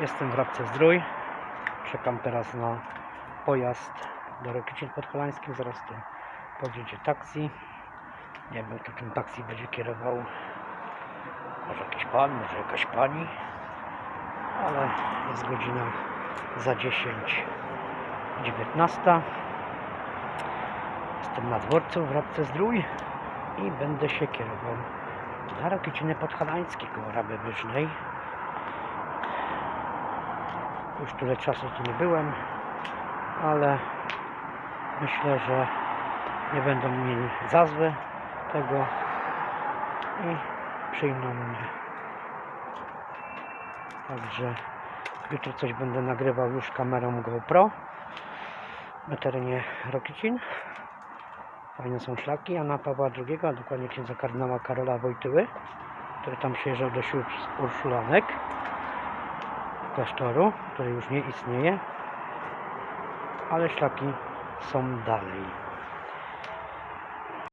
Jestem w Rabce Zdrój. Czekam teraz na pojazd do Rokicin Podhalańskich. Zaraz tu podjedzie taksi. Nie wiem, kto tym taksi będzie kierował. Może jakiś pan, może jakaś pani. Ale jest godzina za 10. 19. Jestem na dworcu w Rabce Zdrój i będę się kierował na Rokiciny Podhalańskie koło Raby Wyżnej. Już tyle czasu tu nie byłem, ale myślę, że nie będą mieli za złe tego i przyjmą mnie. Także jutro coś będę nagrywał już kamerą GoPro na terenie Rokicin. Fajne są szlaki Jana Pawła II, a dokładnie księdza kardynała Karola Wojtyły, który tam przyjeżdżał do z Urszulanek klasztoru, który już nie istnieje, ale szlaki są dalej.